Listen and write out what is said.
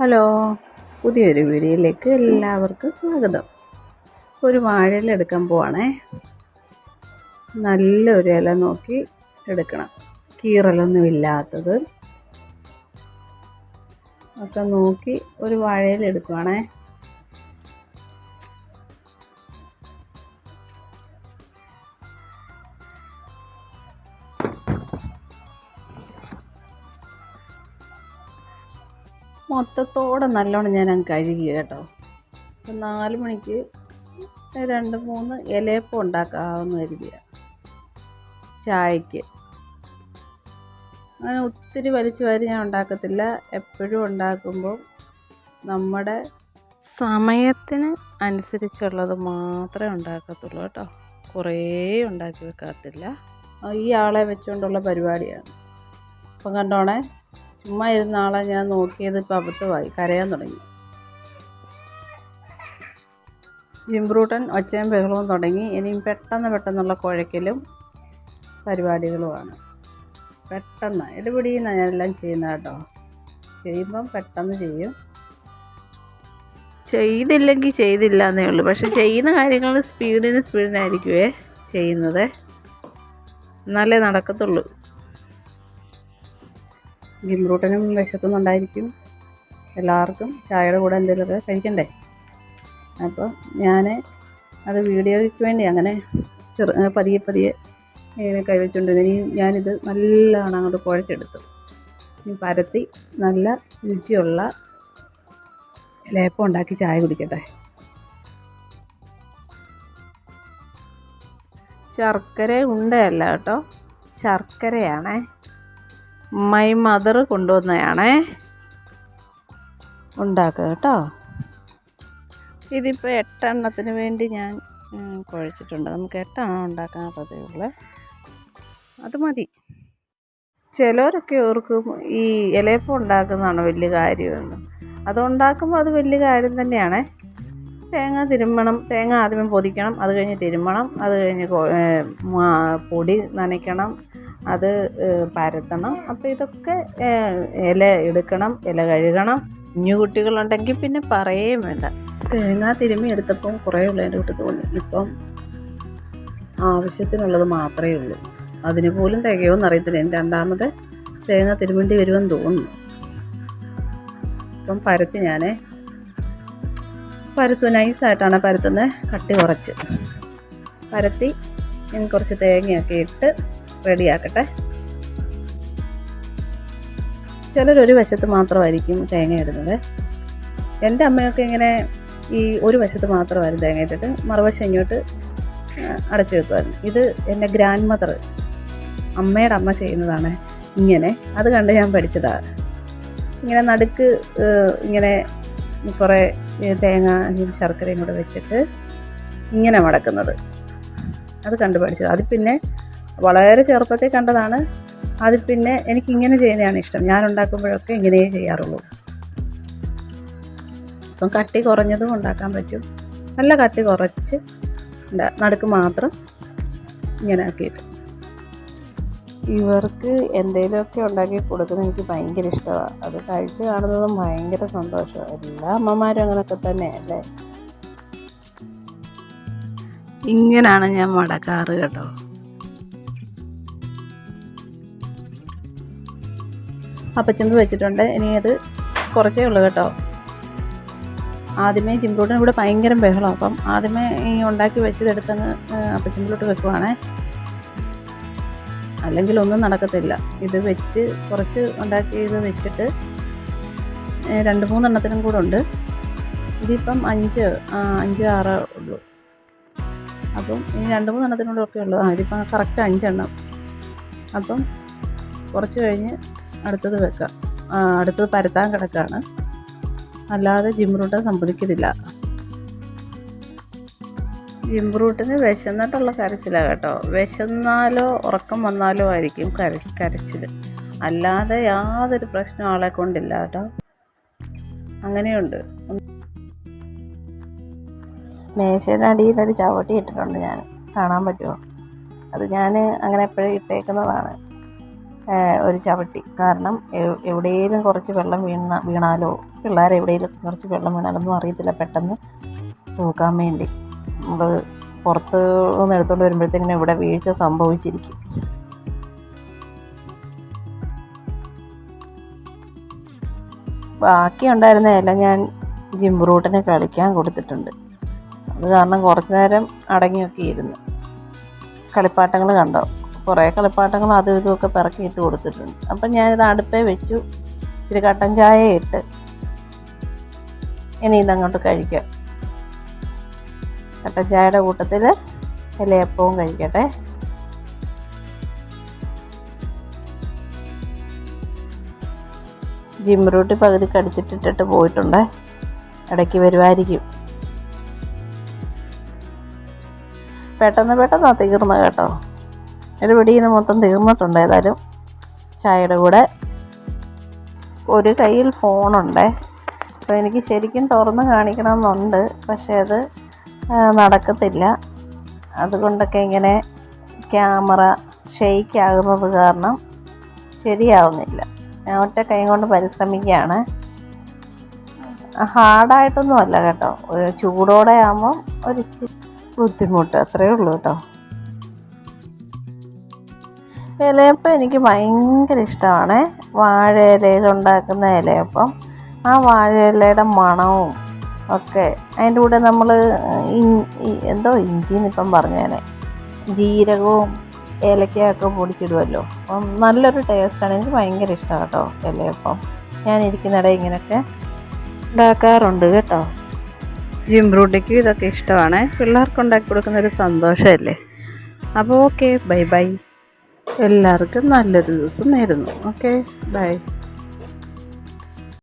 Hello. പുതിയൊരു വീഡിയോയിലേക്ക് എല്ലാവർക്കും സ്വാഗതം. ഒരു വാഴയില എടുക്കാൻ പോവാണേ. നല്ലൊരു ഇല നോക്കി എടുക്കണം. കീറലൊന്നും ഇല്ലാത്തത്. ഒക്കെ നോക്കി ഒരു വാഴയില എടുക്കുവാണേ. മൊത്തത്തോടെ നല്ലോണം ഞാൻ അങ്ങ് കഴുകി കേട്ടോ. നാല് മണിക്ക് രണ്ട് മൂന്ന് ഇലയപ്പം ഉണ്ടാക്കാമെന്ന് കരുതിയ. ചായക്ക്. അങ്ങനെ ഒത്തിരി വലിച്ചു വാരി ഞാൻ ഉണ്ടാക്കത്തില്ല. എപ്പോഴും ഉണ്ടാക്കുമ്പോൾ നമ്മുടെ സമയത്തിന് അനുസരിച്ചുള്ളത് മാത്രമേ ഉണ്ടാക്കത്തുള്ളൂ കേട്ടോ. കുറേ ഉണ്ടാക്കി വെക്കാത്തില്ല. ഈ ആളെ വെച്ചുകൊണ്ടുള്ള പരിപാടിയാണ്. അപ്പം കണ്ടോണേ? ചുമ്മാ ഇരുന്ന ആളെ ഞാൻ നോക്കിയത് ഇപ്പം അബദ്ധമായി. കരയാൻ തുടങ്ങി. ജിംബ്രൂട്ടൻ ഒച്ചയും ബഹളവും തുടങ്ങി. ഇനിയും പെട്ടെന്ന് പെട്ടെന്നുള്ള കുഴക്കലും പരിപാടികളുമാണ്. പെട്ടെന്ന് ഇടപെടിയെന്നാണ് ഞാനെല്ലാം ചെയ്യുന്നത് കേട്ടോ. ചെയ്യുമ്പം പെട്ടെന്ന് ചെയ്യും. ചെയ്തില്ലെങ്കിൽ ചെയ്തില്ല എന്നേ ഉള്ളൂ. പക്ഷെ ചെയ്യുന്ന കാര്യങ്ങൾ സ്പീഡിന് സ്പീഡിനായിരിക്കുമേ ചെയ്യുന്നത്. എന്നാലേ നടക്കത്തുള്ളൂ. ജിംറൂട്ടനും വിശക്കുന്നുണ്ടായിരിക്കും. എല്ലാവർക്കും ചായയുടെ കൂടെ എന്തെങ്കിലുമൊക്കെ കഴിക്കണ്ടേ? അപ്പോൾ ഞാൻ അത് വീഡിയോയ്ക്ക് വേണ്ടി അങ്ങനെ ചെറു പതിയെ പതിയെ ഇങ്ങനെ കൈവച്ചുകൊണ്ടിരുന്നു ഇനി ഞാനിത് നല്ലതാണ് അങ്ങോട്ട് കുഴച്ചെടുത്തു. ഇനി പരത്തി നല്ല രുചിയുള്ള ലേപ്പം ഉണ്ടാക്കി ചായ കുടിക്കട്ടെ. ശർക്കര ഉണ്ടയല്ല കേട്ടോ. ശർക്കരയാണേ. മൈ മദർ കൊണ്ടുവന്നതാണേ ഉണ്ടാക്കുക കേട്ടോ. ഇതിപ്പോൾ എട്ടെണ്ണത്തിന് വേണ്ടി ഞാൻ കുഴച്ചിട്ടുണ്ട്. നമുക്ക് എട്ടെണ്ണം ഉണ്ടാക്കാനുള്ളതേ ഉള്ളേ. അത് മതി. ചിലവരൊക്കെ ഓർക്കും ഈ ഇലയപ്പം ഉണ്ടാക്കുന്നതാണ് വലിയ കാര്യമെന്ന്. അത് ഉണ്ടാക്കുമ്പോൾ അത് വലിയ കാര്യം തന്നെയാണേ. തേങ്ങ തിരുമ്മണം തേങ്ങ ആദ്യമേ പൊതിക്കണം അത് കഴിഞ്ഞ് തിരുമ്മണം അത് കഴിഞ്ഞ് പൊടി നനയ്ക്കണം അത് പരത്തണം. അപ്പോൾ ഇതൊക്കെ ഇല എടുക്കണം ഇല കഴുകണം. കുഞ്ഞു കുട്ടികളുണ്ടെങ്കിൽ പിന്നെ പറയുകയും വേണ്ട. തേങ്ങ തിരുമ്മി എടുത്തപ്പം കുറേ ഉള്ളതിന്റെ കൂട്ട് തോന്നി ഇപ്പം ആവശ്യത്തിനുള്ളത് മാത്രമേ ഉള്ളൂ. അതിന് പോലും തികയോന്ന് അറിയത്തില്ല. എന്റെ രണ്ടാമത് തേങ്ങ തിരുമ്മേണ്ടി വരുമെന്ന് തോന്നുന്നു. ഇപ്പം പരത്തി ഞാൻ പരത്തു നൈസായിട്ടാണ് പരത്തുന്നത്. കട്ടി കുറച്ച്. പരത്തി ഞാൻ കുറച്ച് തേങ്ങയൊക്കെ ഇട്ട് റെഡിയാക്കട്ടെ. ചിലരൊരു വശത്ത് മാത്രമായിരിക്കും തേങ്ങ ഇടുന്നത്. എന്റെ അമ്മയൊക്കെ ഇങ്ങനെ ഈ ഒരു വശത്ത് മാത്രമായിരുന്നു തേങ്ങ ഇട്ടിട്ട് മറുവശം ഇങ്ങോട്ട് അടച്ചു വെക്കുമായിരുന്നു. ഇത് എന്റെ ഗ്രാൻഡ് മദർ അമ്മയുടെ അമ്മ ചെയ്യുന്നതാണ് ഇങ്ങനെ. അത് കണ്ട് ഞാൻ പഠിച്ചതാണ് ഇങ്ങനെ നടുക്ക് ഇങ്ങനെ കുറേ തേങ്ങ ശർക്കരയും കൂടെ വെച്ചിട്ട് ഇങ്ങനെ മടക്കുന്നത്. അത് കണ്ടു പഠിച്ചത്. അത് പിന്നെ വളരെ ചെറുപ്പത്തിൽ കണ്ടതാണ്. അതിൽ പിന്നെ എനിക്ക് ഇങ്ങനെ ചെയ്യുന്നതാണ് ഇഷ്ടം. ഞാൻ ഉണ്ടാക്കുമ്പോഴൊക്കെ ഇങ്ങനെയേ ചെയ്യാറുള്ളൂ. അപ്പം കട്ടി കുറഞ്ഞതും ഉണ്ടാക്കാൻ പറ്റും. നല്ല കട്ടി കുറച്ച് നടുക്ക് മാത്രം ഇങ്ങനെ ആക്കിയിട്ട്. ഇവർക്ക് എന്തെങ്കിലുമൊക്കെ ഉണ്ടാക്കി കൊടുക്കുന്നത് എനിക്ക് ഭയങ്കര ഇഷ്ടമാണ്. അത് കഴിച്ച് കാണുന്നതും ഭയങ്കര സന്തോഷമാണ് എല്ലാ അമ്മമാരും അങ്ങനെയൊക്കെ തന്നെയല്ലേ? ഇങ്ങനെയാണ് ഞാൻ മടക്കാറ് കേട്ടോ. അപ്പച്ചമ്പ് വെച്ചിട്ടുണ്ട്. ഇനി അത് കുറച്ചേ ഉള്ളൂ കേട്ടോ. ആദ്യമേ ചിമ്പിലോട്ടിന് ഇവിടെ ഭയങ്കര ബഹളം. അപ്പം ആദ്യമേ ഈ ഉണ്ടാക്കി വെച്ചതെടുത്തങ്ങ് അപ്പച്ചമ്പിലോട്ട് വെക്കുവാണേ. അല്ലെങ്കിൽ ഒന്നും നടക്കത്തില്ല. ഇത് വെച്ച് കുറച്ച് ഉണ്ടാക്കി ഇത് വെച്ചിട്ട് രണ്ട് മൂന്നെണ്ണത്തിനും കൂടെ ഉണ്ട്. ഇതിപ്പം അഞ്ച് അഞ്ച് ആറ് ഉള്ളൂ. അപ്പം ഇനി രണ്ട് മൂന്നെണ്ണത്തിനും കൂടെ ഒക്കെ ഉള്ളൂ. ആ ഇതിപ്പം കറക്റ്റ് അഞ്ചെണ്ണം. അപ്പം കുറച്ച് കഴിഞ്ഞ് അടുത്തത് വെക്കാം. അടുത്തത് പരത്താൻ കിടക്കാണ്. അല്ലാതെ ജിംറൂട്ട് സംഭവിക്കുന്നില്ല ജിംറൂട്ടിന് വിശന്നിട്ടുള്ള കരച്ചിലാണ് കേട്ടോ. വിശന്നാലോ ഉറക്കം വന്നാലോ ആയിരിക്കും കര കരച്ചിൽ അല്ലാതെ യാതൊരു പ്രശ്നം ആളെ കൊണ്ടില്ല കേട്ടോ. അങ്ങനെയുണ്ട്. മേശയുടെ അടിയിൽ ഒരു ചവിട്ടി ഇട്ടിട്ടുണ്ട് ഞാൻ. കാണാൻ പറ്റുമോ? അത് ഞാൻ അങ്ങനെ എപ്പോഴും ഇട്ടേക്കുന്നതാണ്. ഒരു ചവിട്ടി. കാരണം എവിടെയെങ്കിലും കുറച്ച് വെള്ളം വീണ വീണാലോ പിള്ളേർ എവിടെയെങ്കിലും കുറച്ച് വെള്ളം വീണാലൊന്നും അറിയത്തില്ല പെട്ടെന്ന് തൂക്കാൻ വേണ്ടി. നമ്മൾ പുറത്ത് നിന്ന് എടുത്തുകൊണ്ട് വരുമ്പോഴത്തേക്കിനും ഇവിടെ വീഴ്ച സംഭവിച്ചിരിക്കും. ബാക്കി ഉണ്ടായിരുന്ന ഇല ഞാൻ ജിംബ്രൂട്ടിന് കളിക്കാൻ കൊടുത്തിട്ടുണ്ട്. അത് കാരണം കുറച്ച് നേരം അടങ്ങിയൊക്കെ ഇരുന്നു. കളിപ്പാട്ടങ്ങൾ കണ്ടോ? കുറേ കളിപ്പാട്ടങ്ങൾ അതും ഇതുമൊക്കെ പിറക്കി ഇട്ട് കൊടുത്തിട്ടുണ്ട്. അപ്പം ഞാനിത് അടുപ്പേ വെച്ചു. ഇച്ചിരി കട്ടൻ ചായ ഇട്ട് ഇനി ഇതങ്ങോട്ട് കഴിക്കാം. കട്ടൻ ചായയുടെ കൂട്ടത്തിൽ ഇലയപ്പവും കഴിക്കട്ടെ. ജിം റൂട്ടി പകുതി കടിച്ചിട്ടിട്ടിട്ട് പോയിട്ടുണ്ട്. ഇടയ്ക്ക് വരുമായിരിക്കും പെട്ടെന്ന് പെട്ടെന്നാണ് തീർന്നത് കേട്ടോ. ഒരു പിടിയിൽ നിന്ന് മൊത്തം തീർന്നിട്ടുണ്ട് ഏതായാലും. ചായയുടെ കൂടെ ഒരു കയ്യിൽ ഫോണുണ്ട്. അപ്പോൾ എനിക്ക് ശരിക്കും തുറന്ന് കാണിക്കണമെന്നുണ്ട്. പക്ഷേ അത് നടക്കത്തില്ല. അതുകൊണ്ടൊക്കെ ഇങ്ങനെ ക്യാമറ ഷെയ്ക്ക് ആകുന്നത് കാരണം ശരിയാവുന്നില്ല. ഞാൻ ഒറ്റ കൈ കൊണ്ട് പരിശ്രമിക്കുകയാണ്. ഹാർഡായിട്ടൊന്നും അല്ല കേട്ടോ ചൂടോടെ ആകുമ്പം ഒരു ബുദ്ധിമുട്ട്. അത്രയേ ഉള്ളൂ കേട്ടോ. ഇലയപ്പം എനിക്ക് ഭയങ്കര ഇഷ്ടമാണ്. വാഴ ഇലയിൽ ഉണ്ടാക്കുന്ന ഇലയപ്പം. ആ വാഴ ഇലയുടെ മണവും ഒക്കെ അതിന്റെ കൂടെ നമ്മൾ എന്തോ ഇഞ്ചിന്ന് ഇപ്പം പറഞ്ഞേനെ. ജീരകവും ഏലക്കയൊക്കെ പൊടിച്ചിടുമല്ലോ അപ്പം നല്ലൊരു ടേസ്റ്റാണ്. എനിക്ക് ഭയങ്കര ഇഷ്ടമാണ് കേട്ടോ ഇലയപ്പം. ഞാൻ ഇരിക്കുന്നിടെ ഇങ്ങനെയൊക്കെ ഉണ്ടാക്കാറുണ്ട് കേട്ടോ. ജിംബ്രൂട്ടിക്കും ഇതൊക്കെ ഇഷ്ടമാണ്. പിള്ളേർക്ക് ഉണ്ടാക്കി കൊടുക്കുന്നൊരു സന്തോഷമല്ലേ? അപ്പോൾ ഓക്കെ ബൈ ബൈ. എല്ലാവർക്കും നല്ലൊരു ദിവസം നേരുന്നു. Okay bye